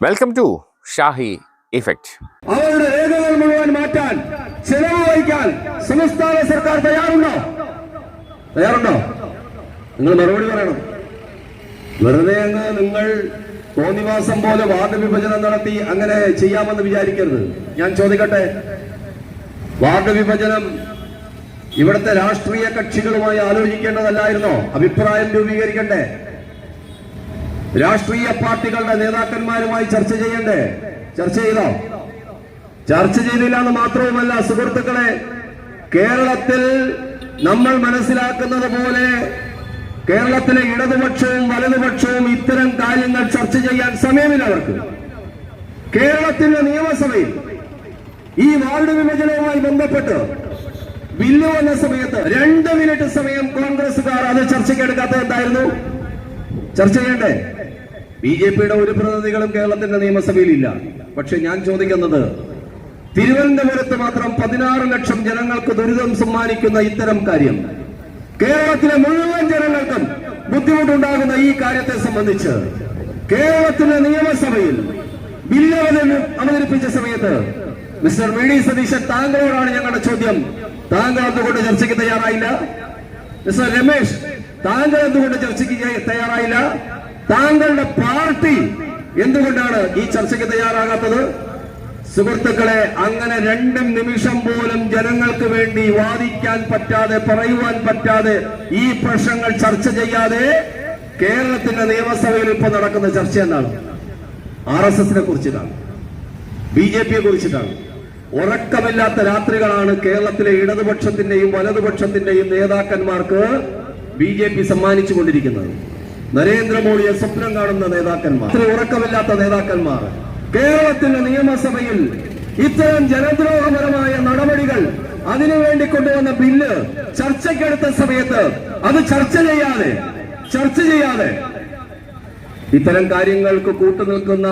Welcome to Shahi effect അവരുടെ രേഖകൾ മുഴുവൻ മാറ്റാൻ ചെലവ് വഹിക്കാൻ സംസ്ഥാന സർക്കാർ തയ്യാറുണ്ടോ? തയ്യാറുണ്ടോ? നിങ്ങൾ മറുപടി പറയണം. വെറുതെ അങ്ങ് നിങ്ങൾ തോന്നിവാസം പോലെ വാർഡ് വിഭജനം നടത്തി അങ്ങനെ ചെയ്യാമെന്ന് വിചാരിക്കരുത്. ഞാൻ ചോദിക്കട്ടെ? വാർഡ് വിഭജനം ഇവിടുത്തെ രാഷ്ട്രീയ കക്ഷികളുമായി ആലോചിക്കേണ്ടതല്ലായിരുന്നോ? അഭിപ്രായം രൂപീകരിക്കണ്ടേ? രാഷ്ട്രീയ പാർട്ടികളുടെ നേതാക്കന്മാരുമായി ചർച്ച ചെയ്യണ്ടേ? ചർച്ച ചെയ്തോ? ചർച്ച ചെയ്തില്ല എന്ന് മാത്രവുമല്ല സുഹൃത്തുക്കളെ കേരളത്തിൽ നമ്മൾ മനസ്സിലാക്കുന്നത് പോലെ കേരളത്തിലെ ഇടതുപക്ഷവും വലതുപക്ഷവും ഇത്തരം കാര്യങ്ങൾ ചർച്ച ചെയ്യാൻ സമയമില്ല അവർക്ക്. കേരളത്തിന്റെ നിയമസഭയിൽ ഈ വാർഡ് വിഭജനവുമായി ബന്ധപ്പെട്ട് ബില്ല് വന്ന സമയത്ത് രണ്ട് മിനിറ്റ് സമയം കോൺഗ്രസുകാർ അത് ചർച്ചയ്ക്കെടുക്കാത്തത് എന്തായിരുന്നു? ചർച്ച ചെയ്യണ്ടേ? ബി ജെ പിയുടെ ഒരു പ്രതിനിധികളും കേരളത്തിന്റെ നിയമസഭയിൽ ഇല്ല പക്ഷെ ഞാൻ ചോദിക്കുന്നത് തിരുവനന്തപുരത്ത് മാത്രം പതിനാറ് ലക്ഷം ജനങ്ങൾക്ക് ദുരിതം സമ്മാനിക്കുന്ന ഇത്തരം കാര്യം കേരളത്തിലെ മുഴുവൻ ജനങ്ങൾക്കും ബുദ്ധിമുട്ടുണ്ടാകുന്ന ഈ കാര്യത്തെ സംബന്ധിച്ച് കേരളത്തിലെ നിയമസഭയിൽ ബില്ല് അവതരി- അവതരിപ്പിച്ച സമയത്ത് മിസ്റ്റർ വി ഡി സതീശൻ താങ്കളോടാണ് ഞങ്ങളുടെ ചോദ്യം. താങ്കൾ അതുകൊണ്ട് ചർച്ചയ്ക്ക് തയ്യാറായില്ല. മിസ്റ്റർ രമേശ് താങ്കൾ എന്തുകൊണ്ട് ചർച്ചയ്ക്ക് തയ്യാറായില്ല? താങ്കളുടെ പാർട്ടി എന്തുകൊണ്ടാണ് ഈ ചർച്ചയ്ക്ക് തയ്യാറാകാത്തത്? സുഹൃത്തുക്കളെ അങ്ങനെ രണ്ടും നിമിഷം പോലും ജനങ്ങൾക്ക് വേണ്ടി വാദിക്കാൻ പറ്റാതെ പറയുവാൻ പറ്റാതെ ഈ പ്രശ്നങ്ങൾ ചർച്ച ചെയ്യാതെ കേരളത്തിന്റെ നിയമസഭയിൽ ഇപ്പൊ നടക്കുന്ന ചർച്ച എന്താണ്? ആർ എസ് എസിനെ കുറിച്ചിട്ടാണ്. ബി ജെ പിയെ കുറിച്ചിട്ടാണ്. ഉറക്കമില്ലാത്ത രാത്രികളാണ് കേരളത്തിലെ ഇടതുപക്ഷത്തിന്റെയും വലതുപക്ഷത്തിന്റെയും നേതാക്കന്മാർക്ക് ബി ജെ പി സമ്മാനിച്ചു കൊണ്ടിരിക്കുന്നത്. നരേന്ദ്രമോദിയെ സ്വപ്നം കാണുന്ന നേതാക്കന്മാർ ഇത്ര ഉറക്കമില്ലാത്ത നേതാക്കന്മാർ കേരളത്തിന്റെ നിയമസഭയിൽ ഇത്തരം ജനദ്രോഹപരമായ നടപടികൾ അതിനുവേണ്ടി കൊണ്ടുവന്ന ബില്ല് ചർച്ചയ്ക്കെടുത്ത സമയത്ത് അത് ചർച്ച ചെയ്യാതെ ചർച്ച ചെയ്യാതെ ഇത്തരം കാര്യങ്ങൾക്ക് കൂട്ടുനിൽക്കുന്ന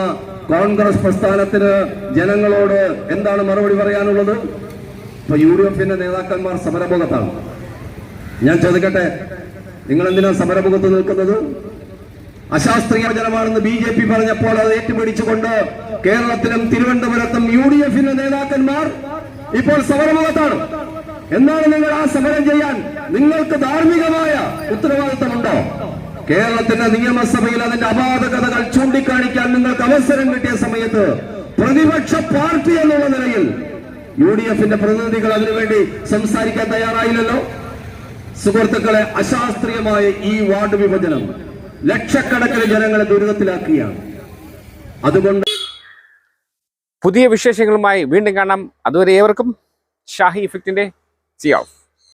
കോൺഗ്രസ് പ്രസ്ഥാനത്തിന് ജനങ്ങളോട് എന്താണ് മറുപടി പറയാനുള്ളത്? ഇപ്പൊ യു ഡി എഫിന്റെ നേതാക്കന്മാർ സമരമുഖത്താണ് ഞാൻ ചോദിക്കട്ടെ നിങ്ങൾ എന്തിനാ സമരമുഖത്ത് നിൽക്കുന്നത്? അശാസ്ത്രീയ ജനമാണെന്ന് ബി ജെ പി പറഞ്ഞപ്പോൾ അത് ഏറ്റുപിടിച്ചുകൊണ്ട് കേരളത്തിലും തിരുവനന്തപുരത്തും യു ഡി എഫിന്റെ നേതാക്കന്മാർ ഇപ്പോൾ സമരമുഖത്താണ്. എന്നാണ് നിങ്ങൾ ആ സമരം ചെയ്യാൻ നിങ്ങൾക്ക് ധാർമ്മികമായ ഉത്തരവാദിത്തമുണ്ടോ? കേരളത്തിന്റെ നിയമസഭയിൽ അതിന്റെ അപാകതകൾ ചൂണ്ടിക്കാണിക്കാൻ നിങ്ങൾക്ക് അവസരം കിട്ടിയ സമയത്ത് പ്രതിപക്ഷ പാർട്ടി എന്നുള്ള നിലയിൽ യു ഡി എഫിന്റെ പ്രതിനിധികൾ അതിനുവേണ്ടി സംസാരിക്കാൻ തയ്യാറായില്ലല്ലോ? സുഹൃത്തുക്കളെ അശാസ്ത്രീയമായ ഈ വാർഡ് വിഭജനം ലക്ഷക്കണക്കിന് ജനങ്ങളെ ദുരിതത്തിലാക്കുകയാണ്. അതുകൊണ്ട് പുതിയ വിശേഷങ്ങളുമായി വീണ്ടും കാണാം. അതുവരെ ഏവർക്കും ഷാഹി ഇഫക്റ്റിന്റെ സി ഓഫ്